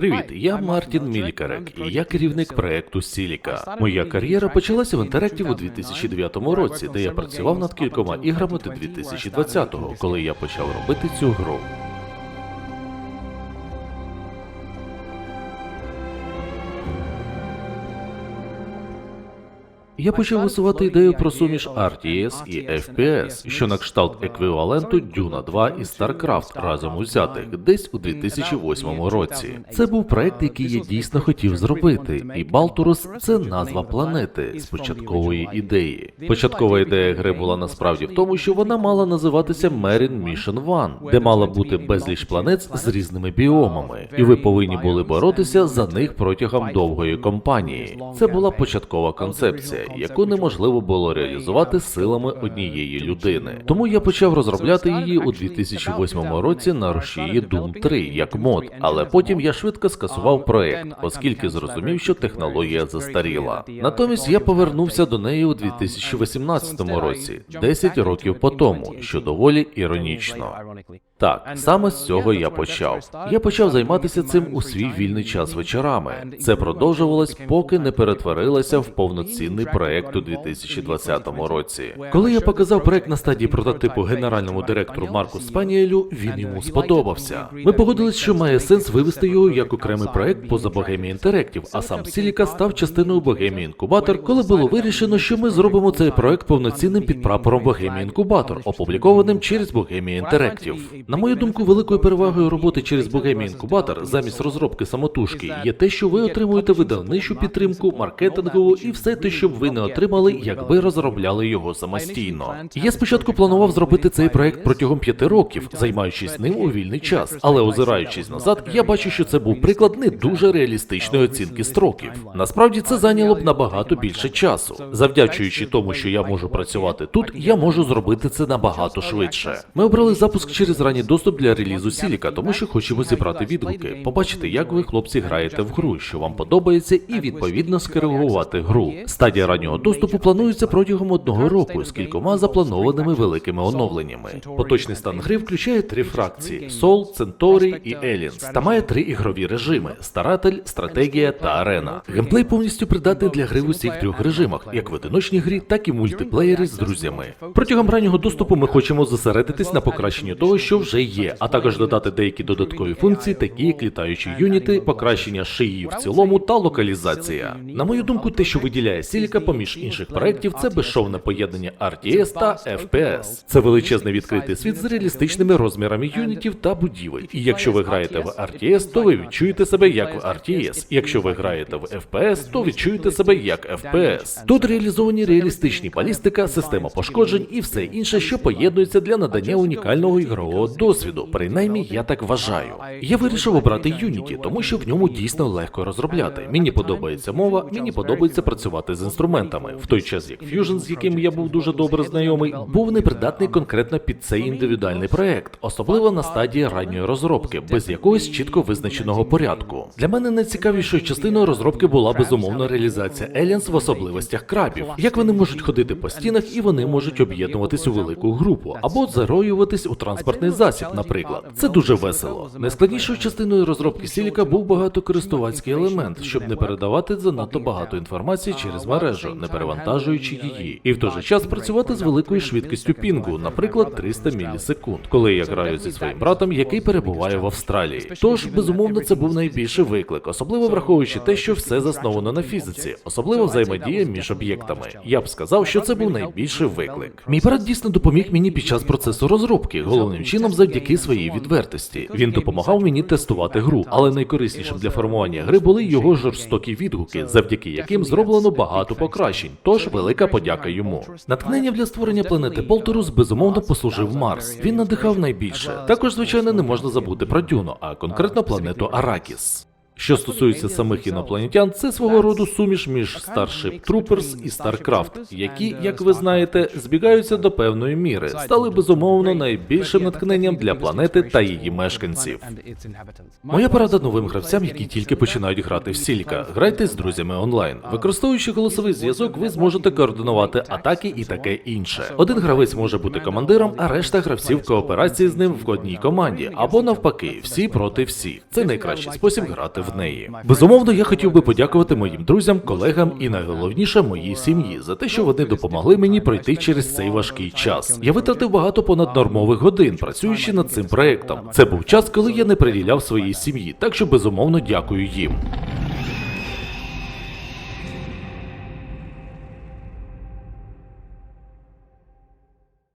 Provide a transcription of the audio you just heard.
Привіт, я Мартін Мілікарек, і я керівник проекту Сіліка. Моя кар'єра почалася в Interactive у 2009 році, де я працював над кількома іграми до 2020-го, коли я почав робити цю гру. Я почав висувати ідею про суміш RTS і FPS, що на кшталт еквіваленту Duna 2 і StarCraft разом узятих десь у 2008 році. Це був проект, який я дійсно хотів зробити, і Балтурус це назва планети з початкової ідеї. Початкова ідея гри була насправді в тому, що вона мала називатися Marine Mission One, де мала бути безліч планет з різними біомами, і ви повинні були боротися за них протягом довгої кампанії. Це була початкова концепція, яку неможливо було реалізувати силами однієї людини. Тому я почав розробляти її у 2008 році на рушії Doom 3 як мод, але потім я швидко скасував проект, оскільки зрозумів, що технологія застаріла. Натомість я повернувся до неї у 2018 році, 10 років по тому, що доволі іронічно. Так, саме з цього я почав. Я почав займатися цим у свій вільний час вечорами. Це продовжувалось, поки не перетворилося в повноцінний проект у 2020 році. Коли я показав проект на стадії прототипу генеральному директору Марку Спаніелю, він йому сподобався. Ми погодились, що має сенс вивести його як окремий проект поза Bohemia Interactive, а сам Сіліка став частиною Bohemia Incubator, коли було вирішено, що ми зробимо цей проект повноцінним під прапором Bohemia Incubator, опублікованим через Bohemia Interactive. На мою думку, великою перевагою роботи через Bohemia Incubator замість розробки самотужки є те, що ви отримуєте видавничу підтримку, маркетингову і все те, що б не отримали, якби розробляли його самостійно. Я спочатку планував зробити цей проект протягом п'яти років, займаючись ним у вільний час, але озираючись назад, я бачу, що це був приклад не дуже реалістичної оцінки строків. Насправді це зайняло б набагато більше часу. Завдячуючи тому, що я можу працювати тут, я можу зробити це набагато швидше. Ми обрали запуск через ранній доступ для релізу Сіліка, тому що хочемо зібрати відгуки, побачити, як ви, хлопці, граєте в гру, що вам подобається, і відповідно скоригувати гру. Стадія раннього доступу планується протягом одного року з кількома запланованими великими оновленнями. Поточний стан гри включає три фракції: Soul, Centauri і Aliens, та має три ігрові режими: старатель, стратегія та арена. Геймплей повністю придатний для гри в усіх трьох режимах, як в одиночній грі, так і мультиплеєрі з друзями. Протягом раннього доступу ми хочемо зосередитись на покращенні того, що вже є, а також додати деякі додаткові функції, такі як літаючі юніти, покращення шиї в цілому та локалізація. На мою думку, те, що виділяє Сіліка поміж інших проєктів, це безшовне поєднання RTS та FPS. Це величезний відкритий світ з реалістичними розмірами юнітів та будівель. І якщо ви граєте в RTS, то ви відчуєте себе як в RTS. Якщо ви граєте в FPS, то відчуєте себе як FPS. Тут реалізовані реалістичні балістика, система пошкоджень і все інше, що поєднується для надання унікального ігрового досвіду. Принаймні, я так вважаю. Я вирішив обрати Unity, тому що в ньому дійсно легко розробляти. Мені подобається мова, мені подобається працювати з інструментами. В той час як Fusion, з яким я був дуже добре знайомий, був непридатний конкретно під цей індивідуальний проект, особливо на стадії ранньої розробки, без якогось чітко визначеного порядку. Для мене найцікавішою частиною розробки була безумовно реалізація Aliens в особливостях крабів, як вони можуть ходити по стінах і вони можуть об'єднуватись у велику групу або зароюватись у транспортний засіб, наприклад. Це дуже весело. Найскладнішою частиною розробки Сіліка був багатокористувацький елемент, щоб не передавати занадто багато інформації через мережу, не перевантажуючи її, і в той же час працювати з великою швидкістю пінгу, наприклад, 300 мілісекунд, коли я граю зі своїм братом, який перебуває в Австралії. Тож, безумовно, це був найбільший виклик, особливо враховуючи те, що все засновано на фізиці, особливо взаємодія між об'єктами. Я б сказав, що це був найбільший виклик. Мій брат дійсно допоміг мені під час процесу розробки, головним чином завдяки своїй відвертості. Він допомагав мені тестувати гру, але найкориснішим для формування гри були його жорстокі відгуки, завдяки яким зроблено багато покращень. Тож велика подяка йому. Натхнення для створення планети Полторус безумовно послужив Марс. Він надихав найбільше. Також, звичайно, не можна забути про Дюну, а конкретно планету Аракіс. Що стосується самих інопланетян, це свого роду суміш між Starship Troopers і StarCraft, які, як ви знаєте, збігаються до певної міри, стали безумовно найбільшим натхненням для планети та її мешканців. Моя порада новим гравцям, які тільки починають грати в Сіліка. Грайте з друзями онлайн. Використовуючи голосовий зв'язок, ви зможете координувати атаки і таке інше. Один гравець може бути командиром, а решта гравців в кооперації з ним в одній команді, або навпаки, всі проти всіх. Це найкращий спосіб грати в неї. Безумовно, я хотів би подякувати моїм друзям, колегам і найголовніше моїй сім'ї за те, що вони допомогли мені пройти через цей важкий час. Я витратив багато понаднормових годин, працюючи над цим проектом. Це був час, коли я не приділяв своїй сім'ї, так що безумовно дякую їм.